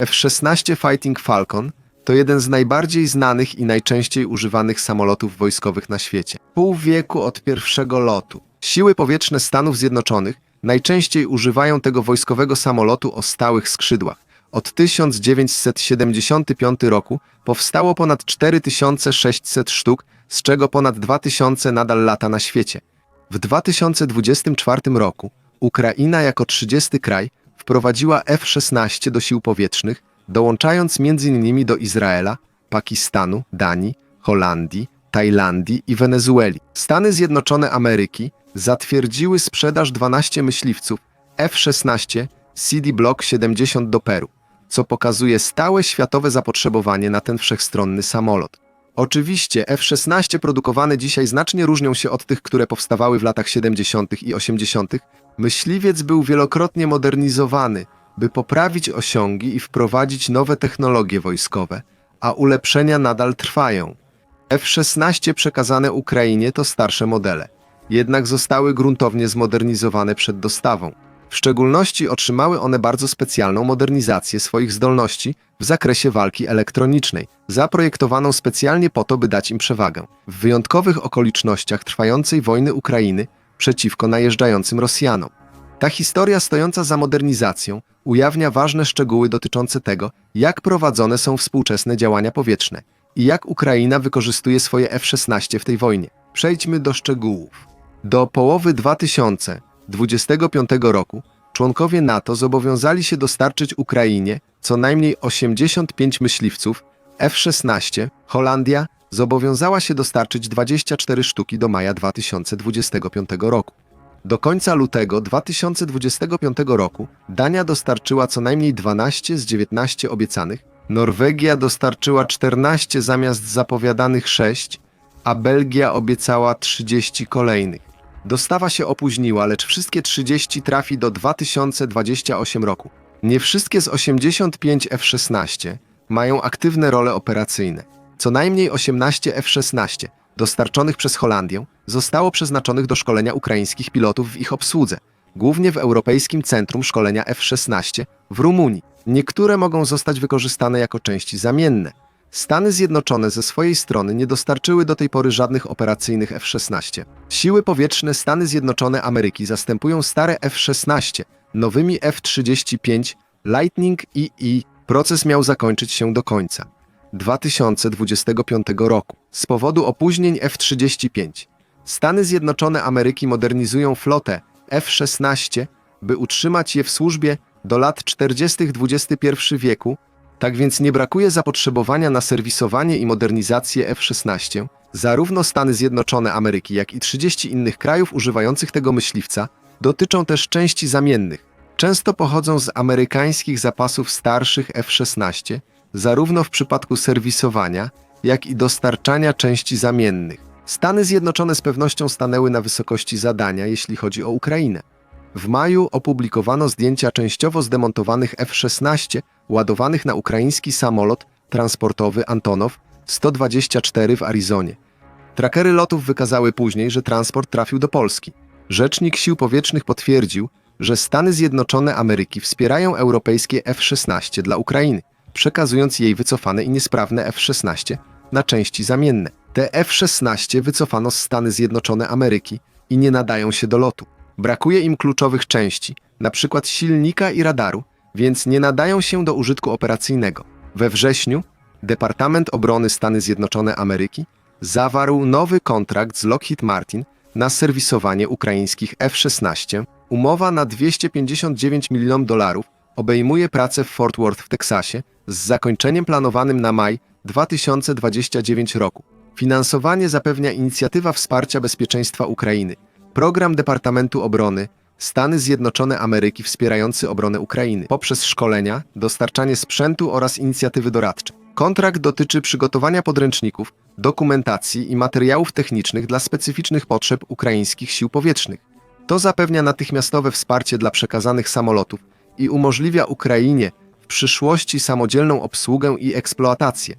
F-16 Fighting Falcon to jeden z najbardziej znanych i najczęściej używanych samolotów wojskowych na świecie. Pół wieku od pierwszego lotu. Siły powietrzne Stanów Zjednoczonych najczęściej używają tego wojskowego samolotu o stałych skrzydłach. Od 1975 roku powstało ponad 4600 sztuk, z czego ponad 2000 nadal lata na świecie. W 2024 roku Ukraina jako 30 kraj wprowadziła F-16 do sił powietrznych, dołączając m.in. do Izraela, Pakistanu, Danii, Holandii, Tajlandii i Wenezueli. Stany Zjednoczone Ameryki zatwierdziły sprzedaż 12 myśliwców F-16 CD Block 70 do Peru, co pokazuje stałe światowe zapotrzebowanie na ten wszechstronny samolot. Oczywiście F-16 produkowane dzisiaj znacznie różnią się od tych, które powstawały w latach 70. i 80. Myśliwiec był wielokrotnie modernizowany, by poprawić osiągi i wprowadzić nowe technologie wojskowe, a ulepszenia nadal trwają. F-16 przekazane Ukrainie to starsze modele, jednak zostały gruntownie zmodernizowane przed dostawą. W szczególności otrzymały one bardzo specjalną modernizację swoich zdolności w zakresie walki elektronicznej, zaprojektowaną specjalnie po to, by dać im przewagę. W wyjątkowych okolicznościach trwającej wojny Ukrainy przeciwko najeżdżającym Rosjanom. Ta historia stojąca za modernizacją ujawnia ważne szczegóły dotyczące tego, jak prowadzone są współczesne działania powietrzne i jak Ukraina wykorzystuje swoje F-16 w tej wojnie. Przejdźmy do szczegółów. Do połowy 2025 roku członkowie NATO zobowiązali się dostarczyć Ukrainie co najmniej 85 myśliwców F-16. Holandia zobowiązała się dostarczyć 24 sztuki do maja 2025 roku. Do końca lutego 2025 roku Dania dostarczyła co najmniej 12 z 19 obiecanych, Norwegia dostarczyła 14 zamiast zapowiadanych 6, a Belgia obiecała 30 kolejnych. Dostawa się opóźniła, lecz wszystkie 30 trafi do 2028 roku. Nie wszystkie z 85 F-16 mają aktywne role operacyjne. Co najmniej 18 F-16 dostarczonych przez Holandię zostało przeznaczonych do szkolenia ukraińskich pilotów w ich obsłudze, głównie w Europejskim Centrum Szkolenia F-16 w Rumunii. Niektóre mogą zostać wykorzystane jako części zamienne. Stany Zjednoczone ze swojej strony nie dostarczyły do tej pory żadnych operacyjnych F-16. Siły powietrzne Stany Zjednoczone Ameryki zastępują stare F-16 nowymi F-35 Lightning II. Proces miał zakończyć się do końca 2025 roku z powodu opóźnień F-35. Stany Zjednoczone Ameryki modernizują flotę F-16, by utrzymać je w służbie do lat 40. XXI wieku, tak więc nie brakuje zapotrzebowania na serwisowanie i modernizację F-16. Zarówno Stany Zjednoczone Ameryki, jak i 30 innych krajów używających tego myśliwca dotyczą też części zamiennych. Często pochodzą z amerykańskich zapasów starszych F-16, zarówno w przypadku serwisowania, jak i dostarczania części zamiennych. Stany Zjednoczone z pewnością stanęły na wysokości zadania, jeśli chodzi o Ukrainę. W maju opublikowano zdjęcia częściowo zdemontowanych F-16 ładowanych na ukraiński samolot transportowy Antonow 124 w Arizonie. Trackery lotów wykazały później, że transport trafił do Polski. Rzecznik Sił Powietrznych potwierdził, że Stany Zjednoczone Ameryki wspierają europejskie F-16 dla Ukrainy, przekazując jej wycofane i niesprawne F-16 na części zamienne. Te F-16 wycofano z Stany Zjednoczone Ameryki i nie nadają się do lotu. Brakuje im kluczowych części, np. silnika i radaru, więc nie nadają się do użytku operacyjnego. We wrześniu Departament Obrony Stany Zjednoczone Ameryki zawarł nowy kontrakt z Lockheed Martin na serwisowanie ukraińskich F-16. Umowa na 259 milionów dolarów obejmuje pracę w Fort Worth w Teksasie z zakończeniem planowanym na maj 2029 roku. Finansowanie zapewnia inicjatywa wsparcia bezpieczeństwa Ukrainy, program Departamentu Obrony Stany Zjednoczone Ameryki wspierający obronę Ukrainy poprzez szkolenia, dostarczanie sprzętu oraz inicjatywy doradcze. Kontrakt dotyczy przygotowania podręczników, dokumentacji i materiałów technicznych dla specyficznych potrzeb ukraińskich sił powietrznych. To zapewnia natychmiastowe wsparcie dla przekazanych samolotów i umożliwia Ukrainie przyszłości samodzielną obsługę i eksploatację.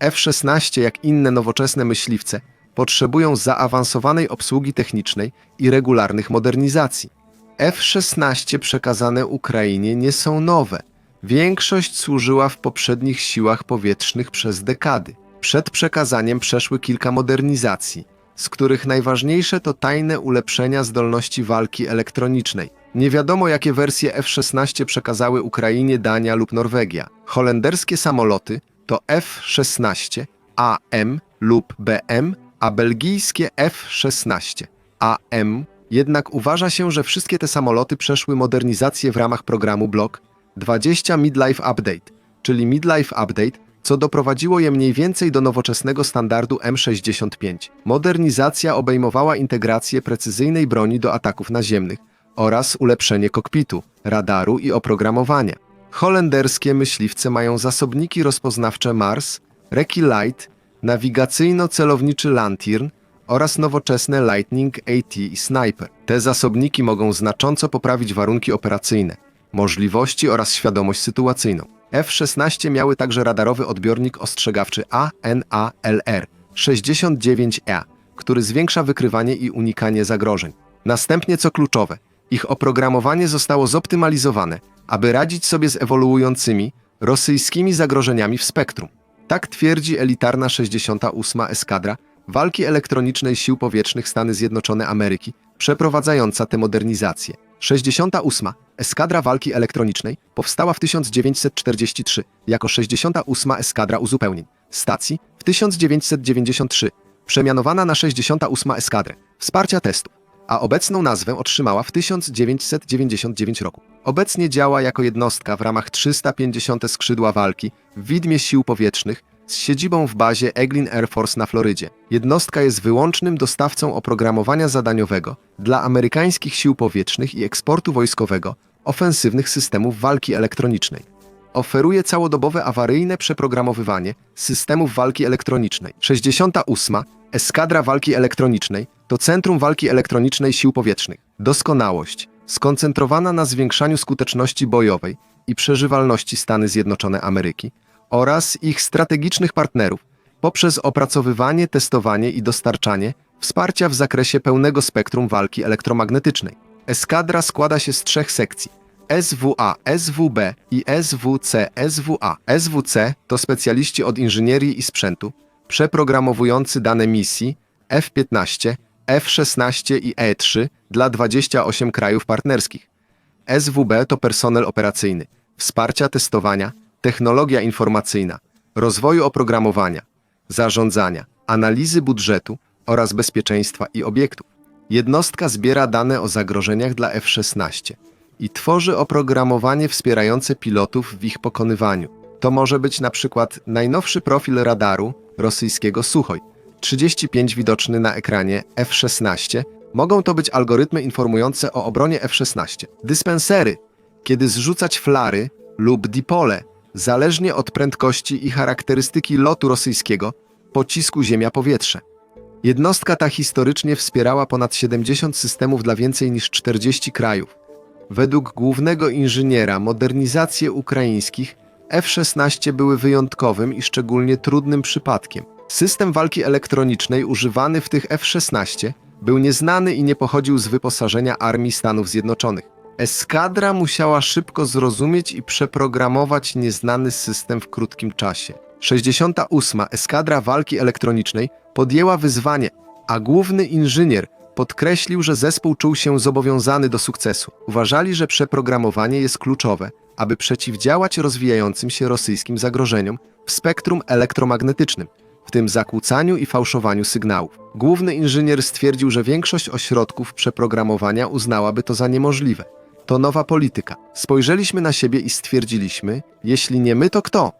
F-16, jak inne nowoczesne myśliwce, potrzebują zaawansowanej obsługi technicznej i regularnych modernizacji. F-16 przekazane Ukrainie nie są nowe. Większość służyła w poprzednich siłach powietrznych przez dekady. Przed przekazaniem przeszły kilka modernizacji, z których najważniejsze to tajne ulepszenia zdolności walki elektronicznej. Nie wiadomo, jakie wersje F-16 przekazały Ukrainie Dania lub Norwegia. Holenderskie samoloty to F-16 AM lub BM, a belgijskie F-16 AM. Jednak uważa się, że wszystkie te samoloty przeszły modernizację w ramach programu Block 20 Midlife Update, czyli Midlife Update, co doprowadziło je mniej więcej do nowoczesnego standardu M65. Modernizacja obejmowała integrację precyzyjnej broni do ataków naziemnych oraz ulepszenie kokpitu, radaru i oprogramowania. Holenderskie myśliwce mają zasobniki rozpoznawcze Mars, Reki Light, nawigacyjno-celowniczy Lantern oraz nowoczesne Lightning AT i Sniper. Te zasobniki mogą znacząco poprawić warunki operacyjne, możliwości oraz świadomość sytuacyjną. F-16 miały także radarowy odbiornik ostrzegawczy ANALR 69E, który zwiększa wykrywanie i unikanie zagrożeń. Następnie, co kluczowe, ich oprogramowanie zostało zoptymalizowane, aby radzić sobie z ewoluującymi rosyjskimi zagrożeniami w spektrum. Tak twierdzi elitarna 68. Eskadra Walki Elektronicznej Sił Powietrznych Stany Zjednoczone Ameryki, przeprowadzająca tę modernizację. 68. Eskadra Walki Elektronicznej powstała w 1943 jako 68. Eskadra Uzupełnień stacji w 1993, przemianowana na 68. Eskadrę Wsparcia Testów, a obecną nazwę otrzymała w 1999 roku. Obecnie działa jako jednostka w ramach 350 Skrzydła Walki w Widmie Sił Powietrznych z siedzibą w bazie Eglin Air Force na Florydzie. Jednostka jest wyłącznym dostawcą oprogramowania zadaniowego dla amerykańskich sił powietrznych i eksportu wojskowego ofensywnych systemów walki elektronicznej. Oferuje całodobowe awaryjne przeprogramowywanie systemów walki elektronicznej. 68. Eskadra Walki Elektronicznej to Centrum Walki Elektronicznej Sił Powietrznych. Doskonałość, skoncentrowana na zwiększaniu skuteczności bojowej i przeżywalności Stany Zjednoczone Ameryki oraz ich strategicznych partnerów poprzez opracowywanie, testowanie i dostarczanie wsparcia w zakresie pełnego spektrum walki elektromagnetycznej. Eskadra składa się z trzech sekcji. SWA, SWB i SWC, SWA. SWC to specjaliści od inżynierii i sprzętu, przeprogramowujący dane misji F-15, F-16 i E-3 dla 28 krajów partnerskich. SWB to personel operacyjny, wsparcia testowania, technologia informacyjna, rozwoju oprogramowania, zarządzania, analizy budżetu oraz bezpieczeństwa i obiektów. Jednostka zbiera dane o zagrożeniach dla F-16 i tworzy oprogramowanie wspierające pilotów w ich pokonywaniu. To może być na przykład najnowszy profil radaru rosyjskiego Suchoj, 35 widoczny na ekranie F-16. Mogą to być algorytmy informujące o obronie F-16. Dyspensery, kiedy zrzucać flary lub dipole, zależnie od prędkości i charakterystyki lotu rosyjskiego, pocisku ziemia-powietrze. Jednostka ta historycznie wspierała ponad 70 systemów dla więcej niż 40 krajów. Według głównego inżyniera modernizacje ukraińskich F-16 były wyjątkowym i szczególnie trudnym przypadkiem. System walki elektronicznej używany w tych F-16 był nieznany i nie pochodził z wyposażenia Armii Stanów Zjednoczonych. Eskadra musiała szybko zrozumieć i przeprogramować nieznany system w krótkim czasie. 68. Eskadra Walki Elektronicznej podjęła wyzwanie, a główny inżynier podkreślił, że zespół czuł się zobowiązany do sukcesu. Uważali, że przeprogramowanie jest kluczowe, aby przeciwdziałać rozwijającym się rosyjskim zagrożeniom w spektrum elektromagnetycznym, w tym zakłócaniu i fałszowaniu sygnałów. Główny inżynier stwierdził, że większość ośrodków przeprogramowania uznałaby to za niemożliwe. To nowa polityka. Spojrzeliśmy na siebie i stwierdziliśmy, jeśli nie my, to kto?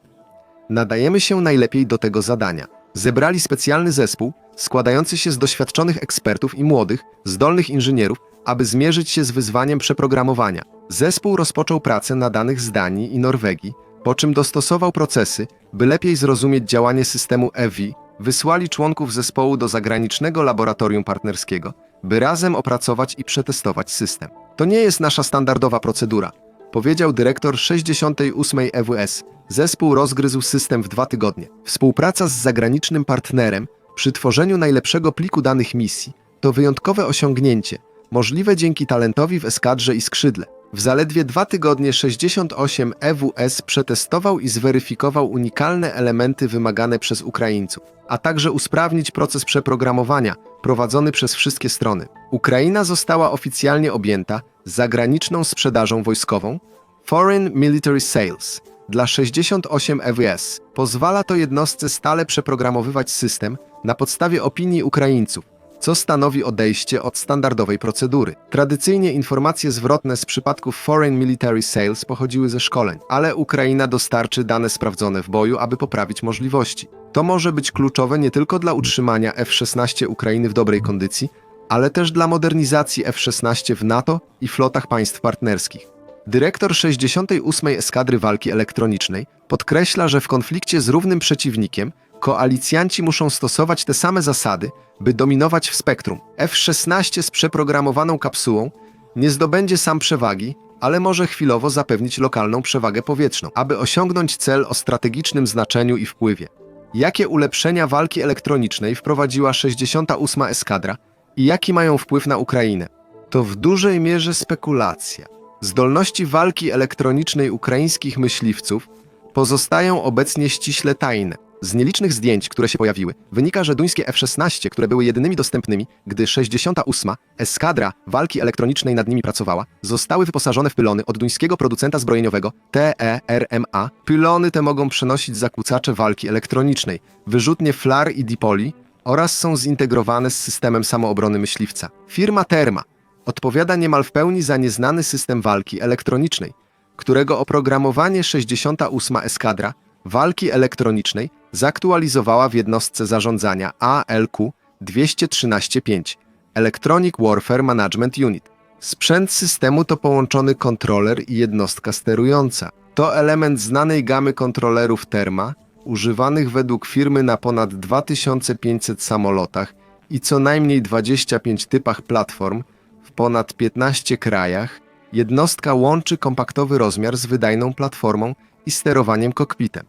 Nadajemy się najlepiej do tego zadania. Zebrali specjalny zespół składający się z doświadczonych ekspertów i młodych, zdolnych inżynierów, aby zmierzyć się z wyzwaniem przeprogramowania. Zespół rozpoczął pracę na danych z Danii i Norwegii, po czym dostosował procesy, by lepiej zrozumieć działanie systemu EVI, wysłali członków zespołu do zagranicznego laboratorium partnerskiego, by razem opracować i przetestować system. To nie jest nasza standardowa procedura, powiedział dyrektor 68 EWS. Zespół rozgryzł system w dwa tygodnie. Współpraca z zagranicznym partnerem przy tworzeniu najlepszego pliku danych misji to wyjątkowe osiągnięcie, możliwe dzięki talentowi w eskadrze i skrzydle. W zaledwie dwa tygodnie 68 EWS przetestował i zweryfikował unikalne elementy wymagane przez Ukraińców, a także usprawnić proces przeprogramowania prowadzony przez wszystkie strony. Ukraina została oficjalnie objęta zagraniczną sprzedażą wojskową Foreign Military Sales dla 68 EWS. Pozwala to jednostce stale przeprogramowywać system na podstawie opinii Ukraińców, co stanowi odejście od standardowej procedury. Tradycyjnie informacje zwrotne z przypadków Foreign Military Sales pochodziły ze szkoleń, ale Ukraina dostarczy dane sprawdzone w boju, aby poprawić możliwości. To może być kluczowe nie tylko dla utrzymania F-16 Ukrainy w dobrej kondycji, ale też dla modernizacji F-16 w NATO i flotach państw partnerskich. Dyrektor 68. Eskadry Walki Elektronicznej podkreśla, że w konflikcie z równym przeciwnikiem koalicjanci muszą stosować te same zasady, by dominować w spektrum. F-16 z przeprogramowaną kapsułą nie zdobędzie sam przewagi, ale może chwilowo zapewnić lokalną przewagę powietrzną, aby osiągnąć cel o strategicznym znaczeniu i wpływie. Jakie ulepszenia walki elektronicznej wprowadziła 68. Eskadra i jaki mają wpływ na Ukrainę? To w dużej mierze spekulacja. Zdolności walki elektronicznej ukraińskich myśliwców pozostają obecnie ściśle tajne. Z nielicznych zdjęć, które się pojawiły, wynika, że duńskie F-16, które były jedynymi dostępnymi, gdy 68. eskadra walki elektronicznej nad nimi pracowała, zostały wyposażone w pylony od duńskiego producenta zbrojeniowego TERMA. Pylony te mogą przenosić zakłócacze walki elektronicznej, wyrzutnie FLAR i Dipoli oraz są zintegrowane z systemem samoobrony myśliwca. Firma Terma odpowiada niemal w pełni za nieznany system walki elektronicznej, którego oprogramowanie 68. eskadra walki elektronicznej zaktualizowała w jednostce zarządzania ALQ 213.5 Electronic Warfare Management Unit. Sprzęt systemu to połączony kontroler i jednostka sterująca. To element znanej gamy kontrolerów Terma, używanych według firmy na ponad 2500 samolotach i co najmniej 25 typach platform w ponad 15 krajach. Jednostka łączy kompaktowy rozmiar z wydajną platformą i sterowaniem kokpitem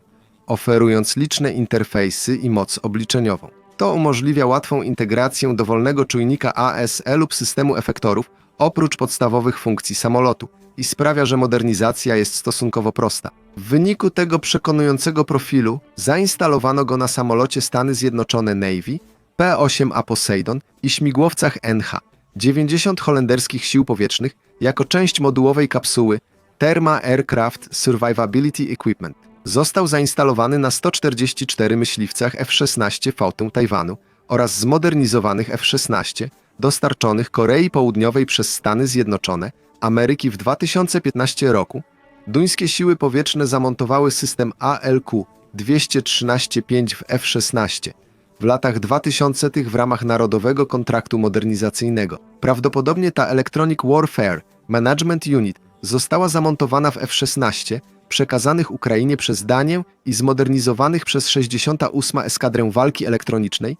oferując liczne interfejsy i moc obliczeniową. To umożliwia łatwą integrację dowolnego czujnika ASE lub systemu efektorów oprócz podstawowych funkcji samolotu i sprawia, że modernizacja jest stosunkowo prosta. W wyniku tego przekonującego profilu zainstalowano go na samolocie Stany Zjednoczone Navy, P-8A Poseidon i śmigłowcach NH. 90 holenderskich sił powietrznych jako część modułowej kapsuły Therma Aircraft Survivability Equipment. Został zainstalowany na 144 myśliwcach F-16 Fautę Tajwanu oraz zmodernizowanych F-16 dostarczonych Korei Południowej przez Stany Zjednoczone Ameryki w 2015 roku. Duńskie siły powietrzne zamontowały system ALQ 213-5 w F-16 w latach 2000 w ramach Narodowego Kontraktu Modernizacyjnego. Prawdopodobnie ta Electronic Warfare Management Unit została zamontowana w F-16 przekazanych Ukrainie przez Danię i zmodernizowanych przez 68. Eskadrę Walki Elektronicznej,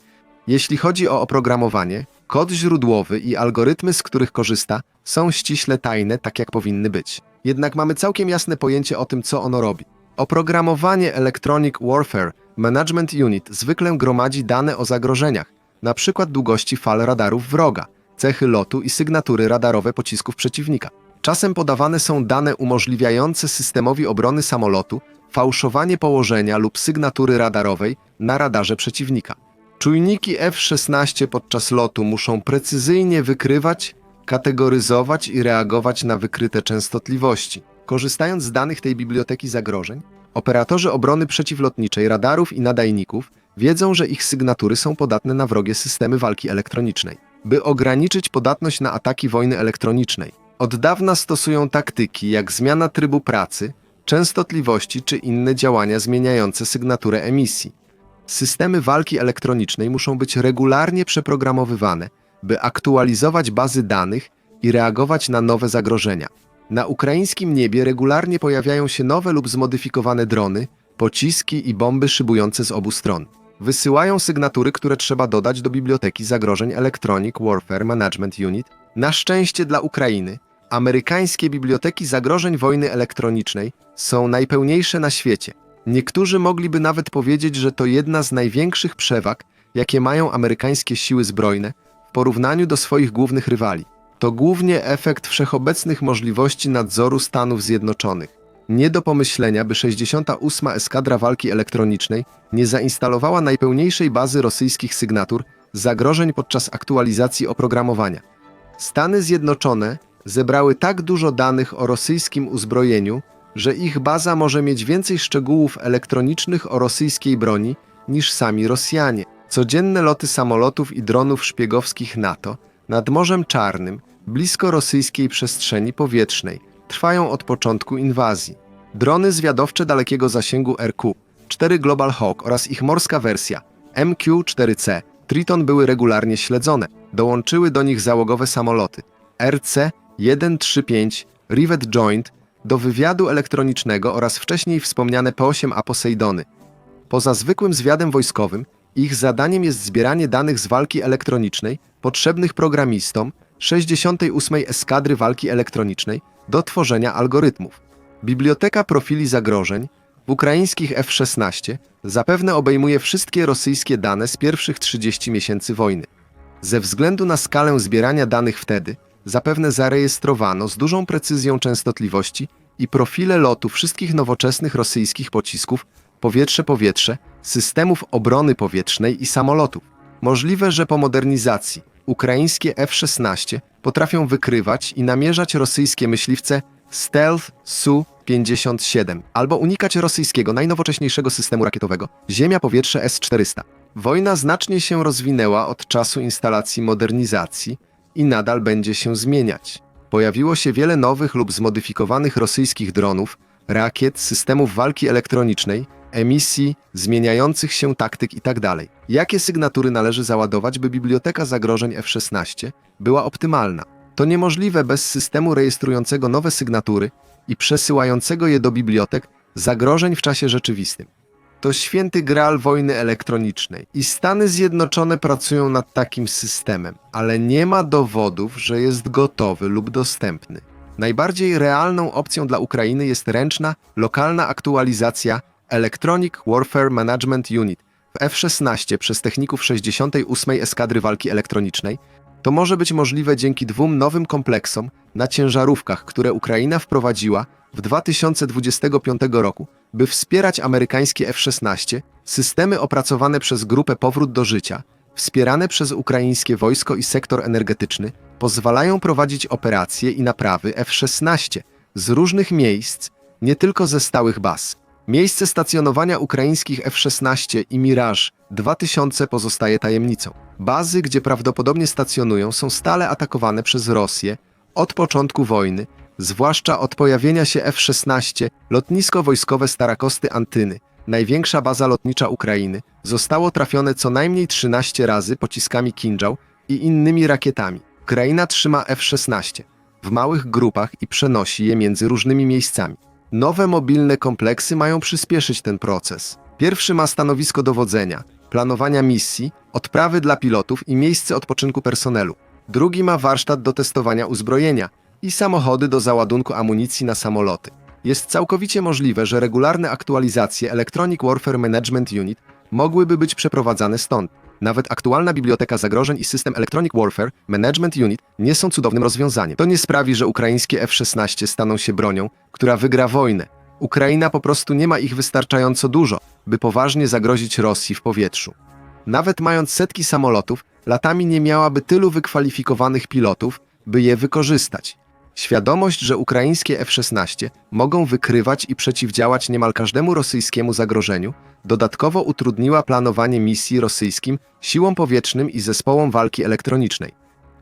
jeśli chodzi o oprogramowanie, kod źródłowy i algorytmy, z których korzysta, są ściśle tajne, tak jak powinny być. Jednak mamy całkiem jasne pojęcie o tym, co ono robi. Oprogramowanie Electronic Warfare Management Unit zwykle gromadzi dane o zagrożeniach, np. długości fal radarów wroga, cechy lotu i sygnatury radarowe pocisków przeciwnika. Czasem podawane są dane umożliwiające systemowi obrony samolotu fałszowanie położenia lub sygnatury radarowej na radarze przeciwnika. Czujniki F-16 podczas lotu muszą precyzyjnie wykrywać, kategoryzować i reagować na wykryte częstotliwości. Korzystając z danych tej biblioteki zagrożeń, operatorzy obrony przeciwlotniczej radarów i nadajników wiedzą, że ich sygnatury są podatne na wrogie systemy walki elektronicznej. By ograniczyć podatność na ataki wojny elektronicznej, od dawna stosują taktyki jak zmiana trybu pracy, częstotliwości czy inne działania zmieniające sygnaturę emisji. Systemy walki elektronicznej muszą być regularnie przeprogramowywane, by aktualizować bazy danych i reagować na nowe zagrożenia. Na ukraińskim niebie regularnie pojawiają się nowe lub zmodyfikowane drony, pociski i bomby szybujące z obu stron. Wysyłają sygnatury, które trzeba dodać do biblioteki zagrożeń Electronic Warfare Management Unit. Na szczęście dla Ukrainy, Amerykańskie biblioteki zagrożeń wojny elektronicznej są najpełniejsze na świecie. Niektórzy mogliby nawet powiedzieć, że to jedna z największych przewag, jakie mają amerykańskie siły zbrojne w porównaniu do swoich głównych rywali. to głównie efekt wszechobecnych możliwości nadzoru Stanów Zjednoczonych. Nie do pomyślenia, by 68. Eskadra Walki Elektronicznej nie zainstalowała najpełniejszej bazy rosyjskich sygnatur zagrożeń podczas aktualizacji oprogramowania. Stany Zjednoczone zebrały tak dużo danych o rosyjskim uzbrojeniu, że ich baza może mieć więcej szczegółów elektronicznych o rosyjskiej broni niż sami Rosjanie. Codzienne loty samolotów i dronów szpiegowskich NATO nad Morzem Czarnym, blisko rosyjskiej przestrzeni powietrznej, trwają od początku inwazji. Drony zwiadowcze dalekiego zasięgu RQ, 4 Global Hawk oraz ich morska wersja MQ-4C Triton były regularnie śledzone. Dołączyły do nich załogowe samoloty RC-135 Rivet Joint do wywiadu elektronicznego oraz wcześniej wspomniane P-8A Poseidony. Poza zwykłym zwiadem wojskowym, ich zadaniem jest zbieranie danych z walki elektronicznej potrzebnych programistom 68. Eskadry Walki Elektronicznej do tworzenia algorytmów. Biblioteka profili zagrożeń w ukraińskich F-16 zapewne obejmuje wszystkie rosyjskie dane z pierwszych 30 miesięcy wojny. Ze względu na skalę zbierania danych wtedy, zapewne zarejestrowano z dużą precyzją częstotliwości i profile lotu wszystkich nowoczesnych rosyjskich pocisków powietrze-powietrze, systemów obrony powietrznej i samolotów. Możliwe, że po modernizacji ukraińskie F-16 potrafią wykrywać i namierzać rosyjskie myśliwce Stealth Su-57 albo unikać rosyjskiego najnowocześniejszego systemu rakietowego Ziemia-Powietrze S-400. Wojna znacznie się rozwinęła od czasu instalacji modernizacji i nadal będzie się zmieniać. Pojawiło się wiele nowych lub zmodyfikowanych rosyjskich dronów, rakiet, systemów walki elektronicznej, emisji, zmieniających się taktyk itd. Jakie sygnatury należy załadować, by biblioteka zagrożeń F-16 była optymalna? To niemożliwe bez systemu rejestrującego nowe sygnatury i przesyłającego je do bibliotek zagrożeń w czasie rzeczywistym. To święty graal wojny elektronicznej i Stany Zjednoczone pracują nad takim systemem, ale nie ma dowodów, że jest gotowy lub dostępny. Najbardziej realną opcją dla Ukrainy jest ręczna, lokalna aktualizacja Electronic Warfare Management Unit w F-16 przez techników 68. Eskadry Walki Elektronicznej, to może być możliwe dzięki dwóm nowym kompleksom na ciężarówkach, które Ukraina wprowadziła w 2025 roku, by wspierać amerykańskie F-16, systemy opracowane przez grupę Powrót do Życia, wspierane przez ukraińskie wojsko i sektor energetyczny, pozwalają prowadzić operacje i naprawy F-16 z różnych miejsc, nie tylko ze stałych baz. Miejsce stacjonowania ukraińskich F-16 i Mirage 2000 pozostaje tajemnicą. Bazy, gdzie prawdopodobnie stacjonują, są stale atakowane przez Rosję od początku wojny, zwłaszcza od pojawienia się F-16, lotnisko wojskowe Starakosty Antyny, największa baza lotnicza Ukrainy, zostało trafione co najmniej 13 razy pociskami Kinżał i innymi rakietami. Ukraina trzyma F-16 w małych grupach i przenosi je między różnymi miejscami. Nowe mobilne kompleksy mają przyspieszyć ten proces. Pierwszy ma stanowisko dowodzenia, planowania misji, odprawy dla pilotów i miejsce odpoczynku personelu. Drugi ma warsztat do testowania uzbrojenia i samochody do załadunku amunicji na samoloty. Jest całkowicie możliwe, że regularne aktualizacje Electronic Warfare Management Unit mogłyby być przeprowadzane stąd. Nawet aktualna biblioteka zagrożeń i system Electronic Warfare Management Unit nie są cudownym rozwiązaniem. To nie sprawi, że ukraińskie F-16 staną się bronią, która wygra wojnę. Ukraina po prostu nie ma ich wystarczająco dużo, by poważnie zagrozić Rosji w powietrzu. Nawet mając setki samolotów, latami nie miałaby tylu wykwalifikowanych pilotów, by je wykorzystać. Świadomość, że ukraińskie F-16 mogą wykrywać i przeciwdziałać niemal każdemu rosyjskiemu zagrożeniu, dodatkowo utrudniła planowanie misji rosyjskim siłom powietrznym i zespołom walki elektronicznej.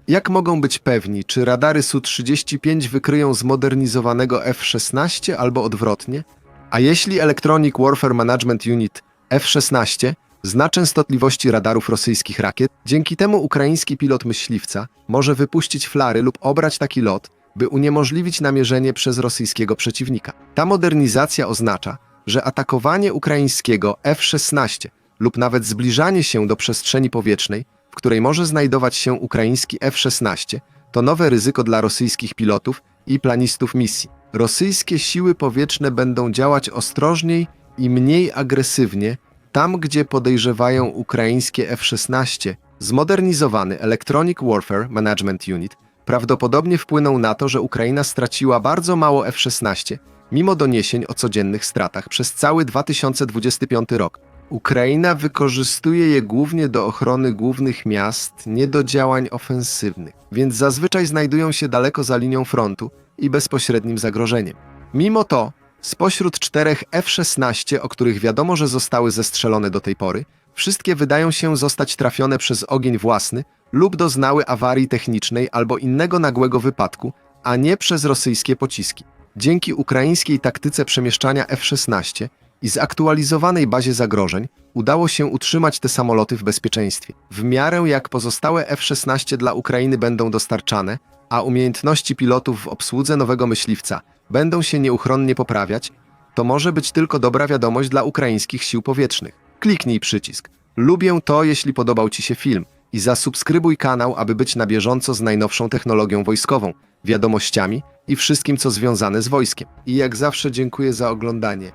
Jak mogą być pewni, czy radary Su-35 wykryją zmodernizowanego F-16 albo odwrotnie? A jeśli Electronic Warfare Management Unit F-16 zna częstotliwości radarów rosyjskich rakiet, dzięki temu ukraiński pilot myśliwca może wypuścić flary lub obrać taki lot, by uniemożliwić namierzenie przez rosyjskiego przeciwnika. Ta modernizacja oznacza, że atakowanie ukraińskiego F-16 lub nawet zbliżanie się do przestrzeni powietrznej, w której może znajdować się ukraiński F-16, to nowe ryzyko dla rosyjskich pilotów i planistów misji. Rosyjskie siły powietrzne będą działać ostrożniej i mniej agresywnie tam, gdzie podejrzewają ukraińskie F-16. Zmodernizowany Electronic Warfare Management Unit prawdopodobnie wpłyną na to, że Ukraina straciła bardzo mało F-16, mimo doniesień o codziennych stratach przez cały 2025 rok. Ukraina wykorzystuje je głównie do ochrony głównych miast, nie do działań ofensywnych, więc zazwyczaj znajdują się daleko za linią frontu i bezpośrednim zagrożeniem. Mimo to, spośród czterech F-16, o których wiadomo, że zostały zestrzelone do tej pory, wszystkie wydają się zostać trafione przez ogień własny lub doznały awarii technicznej albo innego nagłego wypadku, a nie przez rosyjskie pociski. Dzięki ukraińskiej taktyce przemieszczania F-16 i zaktualizowanej bazie zagrożeń udało się utrzymać te samoloty w bezpieczeństwie. W miarę jak pozostałe F-16 dla Ukrainy będą dostarczane, a umiejętności pilotów w obsłudze nowego myśliwca będą się nieuchronnie poprawiać, to może być tylko dobra wiadomość dla ukraińskich sił powietrznych. Kliknij przycisk. Lubię to, jeśli podobał Ci się film i zasubskrybuj kanał, aby być na bieżąco z najnowszą technologią wojskową, wiadomościami i wszystkim, co związane z wojskiem. I jak zawsze dziękuję za oglądanie.